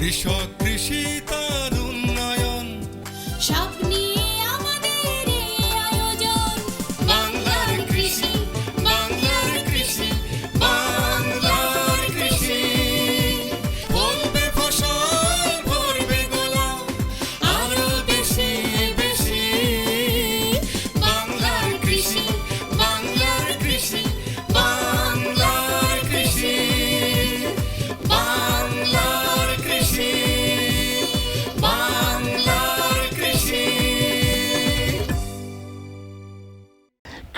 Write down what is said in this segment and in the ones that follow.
কৃষক কৃষি তার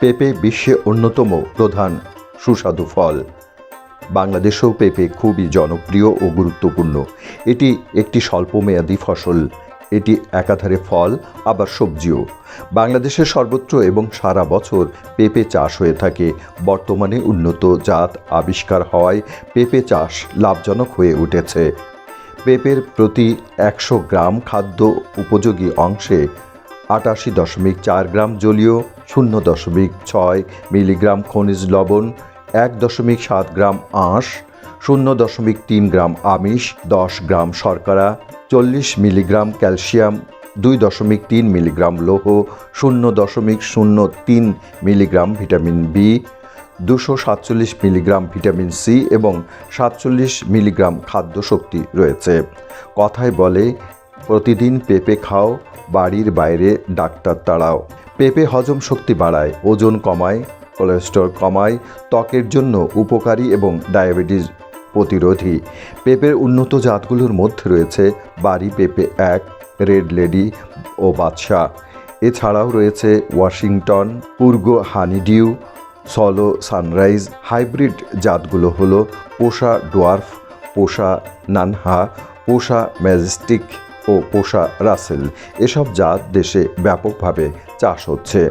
পেঁপে বিশ্বে অন্যতম প্রধান সুস্বাদু ফল। বাংলাদেশেও পেঁপে খুবই জনপ্রিয় ও গুরুত্বপূর্ণ। এটি একটি স্বল্পমেয়াদী ফসল। এটি একাধারে ফল, আবার সবজিও। বাংলাদেশের সর্বত্র এবং সারা বছর পেঁপে চাষ হয়ে থাকে। বর্তমানে উন্নত জাত আবিষ্কার হওয়ায় পেঁপে চাষ লাভজনক হয়ে উঠেছে। পেঁপের প্রতি একশো গ্রাম খাদ্য উপযোগী অংশে আটাশি দশমিক চার গ্রাম জলীয়, শূন্য দশমিক ছয় মিলিগ্রাম খনিজ লবণ, এক দশমিক সাত গ্রাম আঁশ, শূন্য দশমিক তিন গ্রাম আমিষ, দশ গ্রাম শর্করা, চল্লিশ মিলিগ্রাম ক্যালসিয়াম, দুই দশমিক তিন মিলিগ্রাম লৌহ, শূন্য দশমিক শূন্য তিন মিলিগ্রাম ভিটামিন বি, দুশো সাতচল্লিশ মিলিগ্রাম ভিটামিন সি এবং সাতচল্লিশ মিলিগ্রাম খাদ্য শক্তি রয়েছে। কথায় বলে প্রতিদিন পেঁপে খাও, বাড়ির বাইরে ডাক্তার তাড়াও। পেঁপে হজম শক্তি বাড়ায়, ওজন কমায়, কোলেস্টেরল কমায়, ত্বকের জন্য উপকারী এবং ডায়াবেটিস প্রতিরোধী। পেঁপের উন্নত জাতগুলোর মধ্যে রয়েছে বাড়ি পেঁপে এক, রেড লেডি ও বাদশাহ। এছাড়াও রয়েছে ওয়াশিংটন পূর্গ হানিডিউ, সলো সানরাইজ। হাইব্রিড জাতগুলো হলো পোষা ডোয়ার্ফ, পোষা নানহা, পোষা ম্যাজেস্টিক ও পোষা রাসেল এসব জাত দেশে ব্যাপকভাবে চাষ হচ্ছে।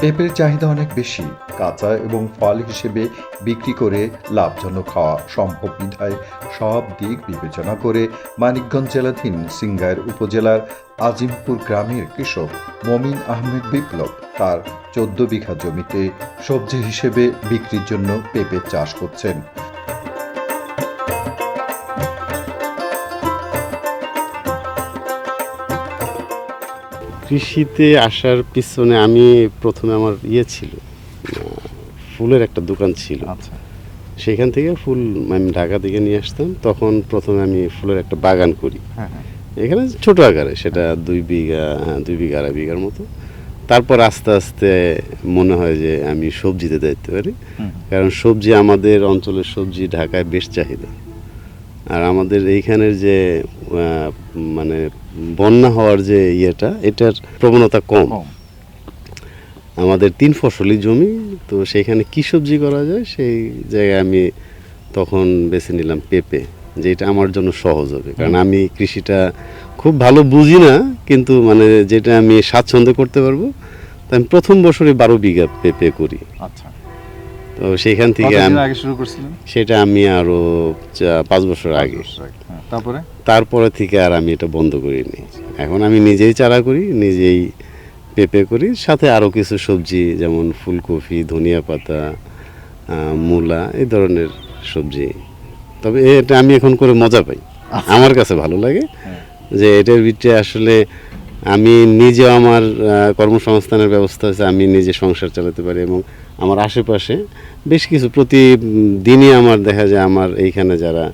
পেঁপের চাহিদা অনেক বেশি। কাঁচা এবং ফল হিসেবে বিক্রি করে লাভজনক হওয়া সম্ভব বিধায় সব দিক বিবেচনা করে মানিকগঞ্জ জেলাধীন সিঙ্গাইর উপজেলার আজিমপুর গ্রামের কৃষক মমিন আহমেদ বিপ্লব তার চোদ্দ বিঘা জমিতে সবজি হিসেবে বিক্রির জন্য পেঁপে চাষ করছেন। কৃষিতে আসার পিছনে আমি প্রথমে আমার ইয়ে ছিল ফুলের একটা দোকান ছিল। আচ্ছা। সেখান থেকে ফুল আমি ঢাকা থেকে নিয়ে আসতাম তখন প্রথমে আমি ফুলের একটা বাগান করি। হ্যাঁ হ্যাঁ। এখানে ছোট আকারে সেটা দুই বিঘা হ্যাঁ দুই বিঘা আড়াই বিঘার মতো। তারপর আস্তে আস্তে মনে হয় যে আমি সবজিতে দেখতে পারি। কারণ সবজি আমাদের অঞ্চলের সবজি ঢাকায় বেশ চাহিদা। আর আমাদের এইখানের যে মানে বন্যা হওয়ার যে ইয়েটা এটার প্রবণতা কম। আমাদের তিন ফসলি জমি তো সেখানে কি সবজি করা যায় সেই জায়গায় আমি তখন বেছে নিলাম পেঁপে যেটা আমার জন্য সহজ হবে। কারণ আমি কৃষিটা খুব ভালো বুঝি না কিন্তু মানে যেটা আমি স্বাচ্ছন্দ্য করতে পারব তো আমি প্রথম বছরে বারো বিঘা পেঁপে করি। আচ্ছা। তো সেখান থেকে আমি আগে শুরু করছিলেন? সেটা আমি আরও চা- পাঁচ বছর আগে। হ্যাঁ, তারপরে? তারপরে থেকে আর আমি এটা বন্ধ করিনি। এখন আমি নিজেই চারা করি নিজেই পেঁপে করি সাথে আরও কিছু সবজি যেমন ফুলকপি ধনিয়া পাতা মূলা এই ধরনের সবজি। তবে এটা আমি এখন করে মজা পাই। আমার কাছে ভালো লাগে হ্যাঁ। যে এটার ভিতরে আসলে আমি নিজে আমার কর্মসংস্থানের ব্যবস্থা আছে আমি নিজে সংসার চালাতে পারি এবং আমার আশেপাশে বেশ কিছু প্রতিদিনই আমার দেখা যায় আমার এইখানে যারা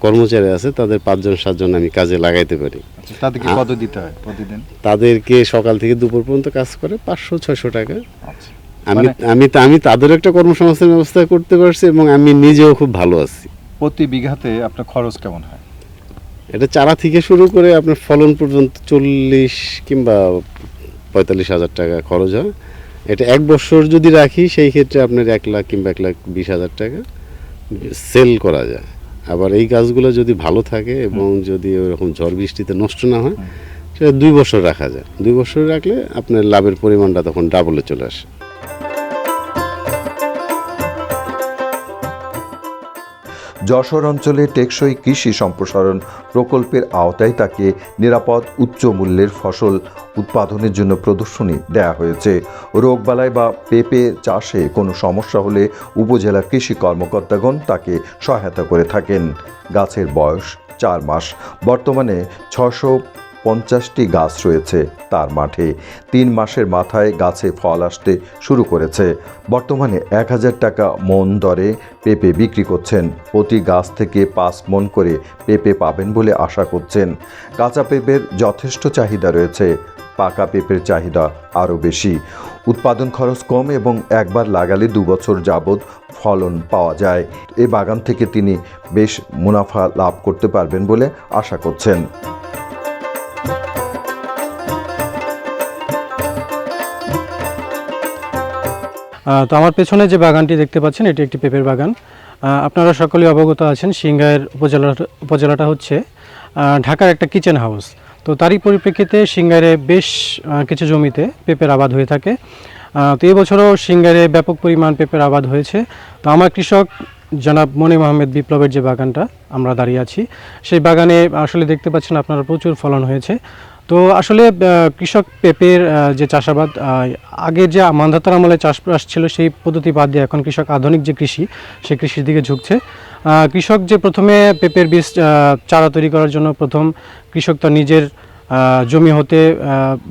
কর্মচারী আছে তাদের পাঁচজন সাতজন আমি কাজে লাগাইতে পারি। আচ্ছা তাদেরকে কত দিতে হয় প্রতিদিন? তাদেরকে সকাল থেকে দুপুর পর্যন্ত কাজ করে পাঁচশো ছয়শো টাকা। আচ্ছা। আমি মানে- আমি আমি তাদের একটা কর্মসংস্থান ব্যবস্থা করতে পারছি এবং আমি নিজেও খুব ভালো আছি। প্রতি বিঘাতে আপনার খরচ কেমন হয়? এটা চারা থেকে শুরু করে আপনার ফলন পর্যন্ত চল্লিশ কিংবা পঁয়তাল্লিশ হাজার টাকা খরচ হয়। এটা এক বছর যদি রাখি সেই ক্ষেত্রে আপনার এক লাখ কিংবা এক লাখ বিশ হাজার টাকা সেল করা যায়। আবার এই গাছগুলো যদি ভালো থাকে এবং যদি ওরকম ঝড় বৃষ্টিতে নষ্ট না হয় সেটা দুই বছর রাখা যায়। দুই বছর রাখলে আপনার লাভের পরিমাণটা তখন ডাবলে চলে আসে। যশোর অঞ্চলে টেকসই কৃষি সম্প্রসারণ প্রকল্পের আওতায় তাকে নিরাপদ উচ্চ মূল্যের ফসল উৎপাদনের জন্য প্রদর্শনী দেয়া হয়েছে। রোগবালাই বা পেঁপে চাষে কোনো সমস্যা হলে উপজেলা কৃষি কর্মকর্তাগণ তাকে সহায়তা করে থাকেন। গাছের বয়স চার মাস। বর্তমানে ছশো পঞ্চাশটি গাছ রয়েছে। তার মাঠে তিন মাসের মাথায় গাছে ফল আসতে শুরু করেছে। বর্তমানে এক হাজার টাকা মন দরে পেঁপে বিক্রি করছেন। প্রতি গাছ থেকে পাঁচ মন করে পেঁপে পাবেন বলে আশা করছেন। কাঁচা পেঁপের যথেষ্ট চাহিদা রয়েছে। পাকা পেঁপের চাহিদা আরও বেশি। উৎপাদন খরচ কম এবং একবার লাগালে দু বছর যাবৎ ফলন পাওয়া যায়। এ বাগান থেকে তিনি বেশ মুনাফা লাভ করতে পারবেন বলে আশা করছেন। তো আমার পেছনে যে বাগানটি দেখতে পাচ্ছেন, এটি একটি পেঁপের বাগান। আপনারা সকলেই অবগত আছেন সিংগাইয়ের উপজেলাটা উপজেলাটা হচ্ছে ঢাকার একটা কিচেন হাউস তো তারই পরিপ্রেক্ষিতে সিংগাইরে বেশ কিছু জমিতে পেঁপের আবাদ হয়ে থাকে। তো এবছরও সিংগাইরে ব্যাপক পরিমাণ পেঁপের আবাদ হয়েছে। তো আমার কৃষক জনাব মনিম আহমেদ বিপ্লবের যে বাগানটা আমরা দাঁড়িয়ে আছি, সেই বাগানে আসলে দেখতে পাচ্ছেন আপনারা প্রচুর ফলন হয়েছে। তো আসলে কৃষক পেঁপের যে চাষাবাদ আগে যে মান্ধাতার আমলে চাষবাস ছিল সেই পদ্ধতি বাদ দিয়ে এখন কৃষক আধুনিক যে কৃষি, সেই কৃষির দিকে ঝুঁকছে। কৃষক যে প্রথমে পেঁপের বীজ চারা তৈরি করার জন্য প্রথম কৃষক তার নিজের জমি হতে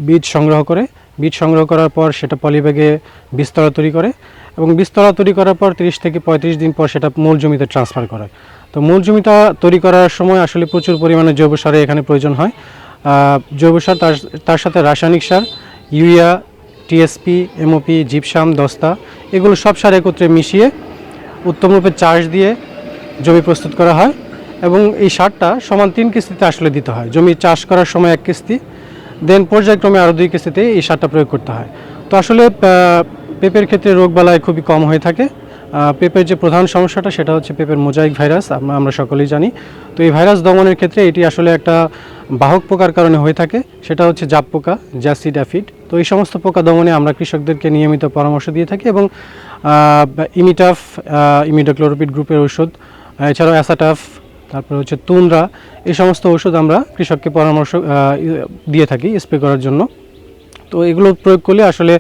বীজ সংগ্রহ করে। বীজ সংগ্রহ করার পর সেটা পলিব্যাগে বীজতলা তৈরি করে এবং বীজতলা তৈরি করার পর তিরিশ থেকে পঁয়ত্রিশ দিন পর সেটা মূল জমিতে ট্রান্সফার করে। তো মূল জমিটা তৈরি করার সময় আসলে প্রচুর পরিমাণে জৈব সারের এখানে প্রয়োজন হয়। জৈব সার, তার তার সাথে রাসায়নিক সার, ইউরিয়া, টিএসপি, এমওপি, জিপসাম, দস্তা, এগুলো সব সার একত্রে মিশিয়ে উত্তমরূপে চাষ দিয়ে জমি প্রস্তুত করা হয় এবং এই সারটা সমান তিন কিস্তিতে আসলে দিতে হয়। জমি চাষ করার সময় এক কিস্তি, দেন পর্যায়ক্রমে আরও দুই কিস্তিতে এই সারটা প্রয়োগ করতে হয়। তো আসলে পেঁপের ক্ষেত্রে রোগবালাই খুবই কম হয়ে থাকে। পেঁপের যে প্রধান সমস্যাটা, সেটা হচ্ছে পেঁপের মোজাইক ভাইরাস আমরা সকলেই জানি। তো এই ভাইরাস দমনের ক্ষেত্রে এটি আসলে একটা বাহক পোকার কারণে হয়ে থাকে, সেটা হচ্ছে জাপ পোকা, জ্যাসিড অ্যাফিড। তো এই সমস্ত পোকা দমনে আমরা কৃষকদেরকে নিয়মিত পরামর্শ দিয়ে থাকি এবং ইমিটাফ ইমিডোক্লোরোপিড গ্রুপের ওষুধ এছাড়াও অ্যাসাটাফ, তারপরে হচ্ছে তুনরা এই সমস্ত ওষুধ আমরা কৃষককে পরামর্শ দিয়ে থাকি স্প্রে করার জন্য। তো এগুলো প্রয়োগ করলে আসলে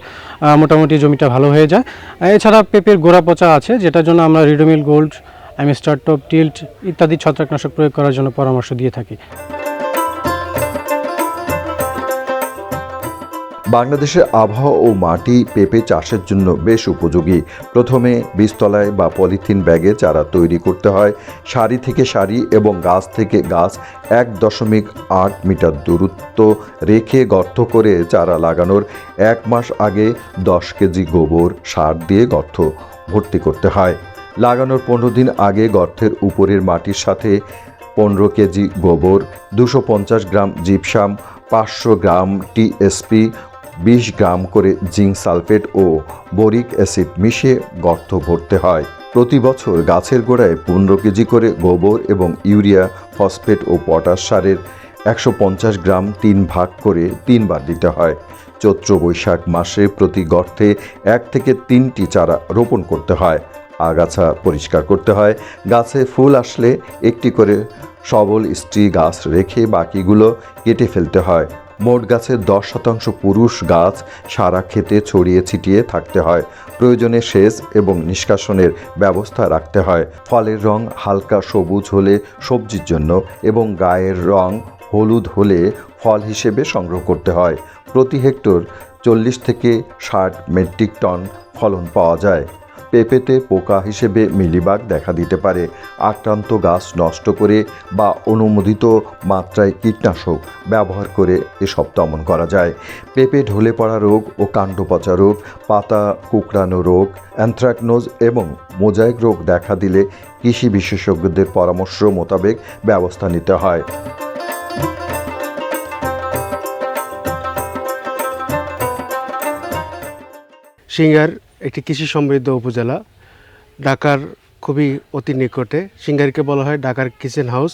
মোটামুটি জমিটা ভালো হয়ে যায়। এছাড়া পেঁপের গোড়া পচা আছে, যেটার জন্য আমরা Ridomil, gold Amistar top, Tilt ইত্যাদি ছত্রাকনাশক প্রয়োগ করার জন্য পরামর্শ দিয়ে থাকি। বাংলাদেশের আবহাওয়া ও মাটি পেঁপে চাষের জন্য বেশ উপযোগী। প্রথমে বীজতলায় বা পলিথিন ব্যাগে চারা তৈরি করতে হয়। সারি থেকে সারি এবং গাছ থেকে গাছ এক দশমিক আট মিটার দূরত্ব রেখে গর্ত করে চারা লাগানোর এক মাস আগে দশ কেজি গোবর সার দিয়ে গর্ত ভর্তি করতে হয়। লাগানোর পনেরো দিন আগে গর্তের উপরের মাটির সাথে পনেরো কেজি গোবর, দুশো পঞ্চাশ গ্রাম জিপসাম, পাঁচশো গ্রাম টিএসপি বিশ গ্রাম করে জিঙ্ক সালফেট ও বোরিক অ্যাসিড মিশিয়ে গর্ত ভরতে হয়। প্রতি বছর গাছের গোড়ায় পনেরো কেজি করে গোবর এবং ইউরিয়া, ফসফেট ও পটাশ সারের একশো পঞ্চাশ গ্রাম তিন ভাগ করে তিনবার দিতে হয়। চৈত্র বৈশাখ মাসে প্রতি গর্তে এক থেকে তিনটি চারা রোপণ করতে হয়। আগাছা পরিষ্কার করতে হয়। গাছে ফুল আসলে একটি করে সবল স্ত্রী গাছ রেখে বাকিগুলো কেটে ফেলতে হয়। মোট গাছের দশ শতাংশ পুরুষ গাছ সারা ক্ষেতে ছড়িয়ে ছিটিয়ে থাকতে হয়। প্রয়োজনে সেচ এবং নিষ্কাশনের ব্যবস্থা রাখতে হয়। ফলের রং হালকা সবুজ হলে সবজির জন্য এবং গায়ের রং হলুদ হলে ফল হিসেবে সংগ্রহ করতে হয়। প্রতি হেক্টর চল্লিশ থেকে ষাট মেট্রিক টন ফলন পাওয়া যায়। পেঁপেতে পোকা হিসেবে মিলিবাগ দেখা দিতে পারে। আক্রান্ত গাছ নষ্ট করে বা অনুমোদিত মাত্রায় কীটনাশক ব্যবহার করে এসব দমন করা যায়। পেঁপে ঢলে পড়া রোগ ও কাণ্ড পচা রোগ, পাতা কুকড়ানো রোগ, অ্যানথ্রাকনোজ এবং মোজাইক রোগ দেখা দিলে কৃষি বিশেষজ্ঞদের পরামর্শ মোতাবেক ব্যবস্থা নিতে হয়। সিঙ্গার একটি কৃষি সমৃদ্ধ উপজেলা। ঢাকার খুবই অতি নিকটে। সিঙ্গারিকে বলা হয় ঢাকার কিচেন হাউস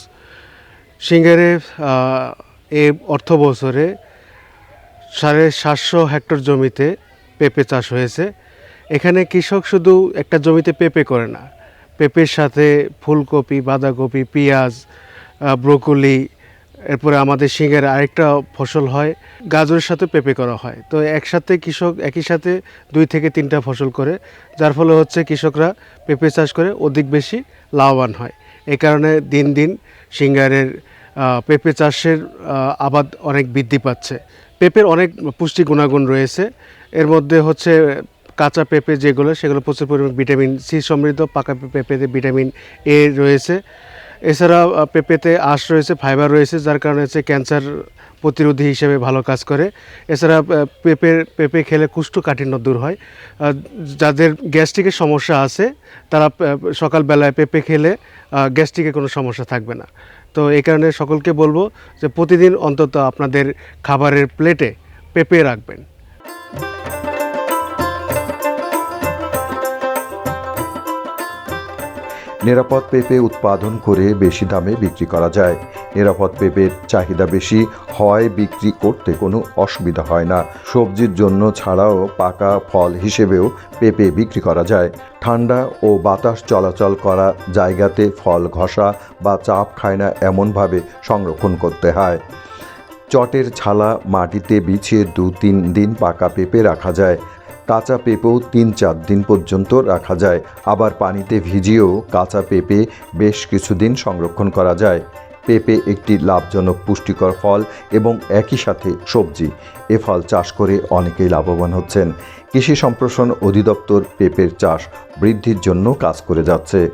সিঙ্গারে এ অর্থ বছরে সাড়ে সাতশো হেক্টর জমিতে পেঁপে চাষ হয়েছে। এখানে কৃষক শুধু একটা জমিতে পেঁপে করে না, পেঁপের সাথে ফুলকপি, বাঁধাকপি, পেঁয়াজ ব্রোকলি এরপরে আমাদের সিঙ্গের আরেকটা ফসল হয়, গাজরের সাথে পেঁপে করা হয়। তো একসাথে কৃষক, একই সাথে দুই থেকে তিনটা ফসল করে, যার ফলে হচ্ছে কৃষকরা পেঁপে চাষ করে অধিক বেশি লাভবান হয়। এই কারণে দিন দিন সিঙ্গারের পেঁপে চাষের আবাদ অনেক বৃদ্ধি পাচ্ছে। পেঁপের অনেক পুষ্টি গুণাগুণ রয়েছে। এর মধ্যে হচ্ছে কাঁচা পেঁপে যেগুলো, সেগুলো প্রচুর পরিমাণ ভিটামিন সি সমৃদ্ধ, পাকা পেঁপেতে ভিটামিন এ রয়েছে। এছাড়া পেঁপেতে আঁশ রয়েছে, ফাইবার রয়েছে, যার কারণে হচ্ছে ক্যান্সার প্রতিরোধী হিসেবে ভালো কাজ করে। এছাড়া পেঁপে পেঁপে খেলে কুষ্ঠকাঠিন্য দূর হয়। যাদের গ্যাস্ট্রিকের সমস্যা আছে, তারা সকালবেলায় পেঁপে খেলে গ্যাস্ট্রিকের কোনো সমস্যা থাকবে না। তো এই কারণে সকলকে বলব যে, প্রতিদিন অন্তত আপনাদের খাবারের প্লেটে পেঁপে রাখবেন। নিরাপদ পেঁপে উৎপাদন করে বেশি দামে বিক্রি করা যায়। নিরাপদ পেঁপের চাহিদা বেশি হয়, বিক্রি করতে কোনো অসুবিধা হয় না। সবজির জন্য ছাড়াও পাকা ফল হিসেবেও পেঁপে বিক্রি করা যায়। ঠান্ডা ও বাতাস চলাচল করা জায়গাতে ফল ঘষা বা চাপ খায় না এমনভাবে সংরক্ষণ করতে হয়। চটের ছালা মাটিতে বিছিয়ে দু তিন দিন পাকা পেঁপে রাখা যায়। কাঁচা পেঁপেও তিন চার দিন পর্যন্ত রাখা যায়। আবার পানিতে ভিজিয়েও কাঁচা পেঁপে বেশ কিছুদিন সংরক্ষণ করা যায়। পেঁপে একটি লাভজনক, পুষ্টিকর ফল এবং একই সাথে সবজি। এ ফল চাষ করে অনেকেই লাভবান হচ্ছেন। কৃষি সম্প্রসারণ অধিদপ্তর পেঁপের চাষ বৃদ্ধির জন্য কাজ করে যাচ্ছে।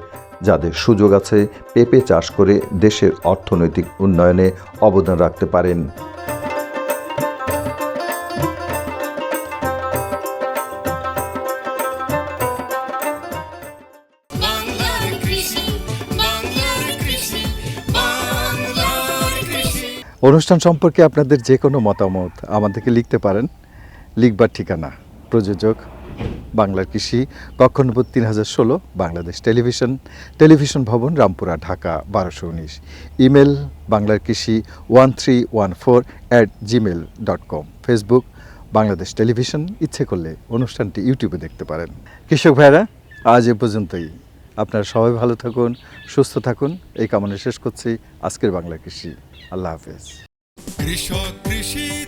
যাদের সুযোগ আছে, পেঁপে চাষ করে দেশের অর্থনৈতিক উন্নয়নে অবদান রাখতে পারেন। অনুষ্ঠান সম্পর্কে আপনাদের যে কোনো মতামত আমাদেরকে লিখতে পারেন। লিখবার ঠিকানা, প্রযোজক, বাংলার কৃষি কক্ষ নম্বর তিন হাজার ষোলো, বাংলাদেশ টেলিভিশন টেলিভিশন ভবন, রামপুরা, ঢাকা, বারোশো উনিশ। ইমেল বাংলার কৃষি one three one four at Gmail dot com Facebook Bangladesh television, ইচ্ছে করলে অনুষ্ঠানটি ইউটিউবে দেখতে পারেন। কৃষক ভাইরা, আজ এ পর্যন্তই। আপনারা সবাই ভালো থাকুন, সুস্থ থাকুন। এই কামনা শেষ করছি। আজকের বাংলা কৃষি। আল্লাহ হাফেজ। কৃষক কৃষি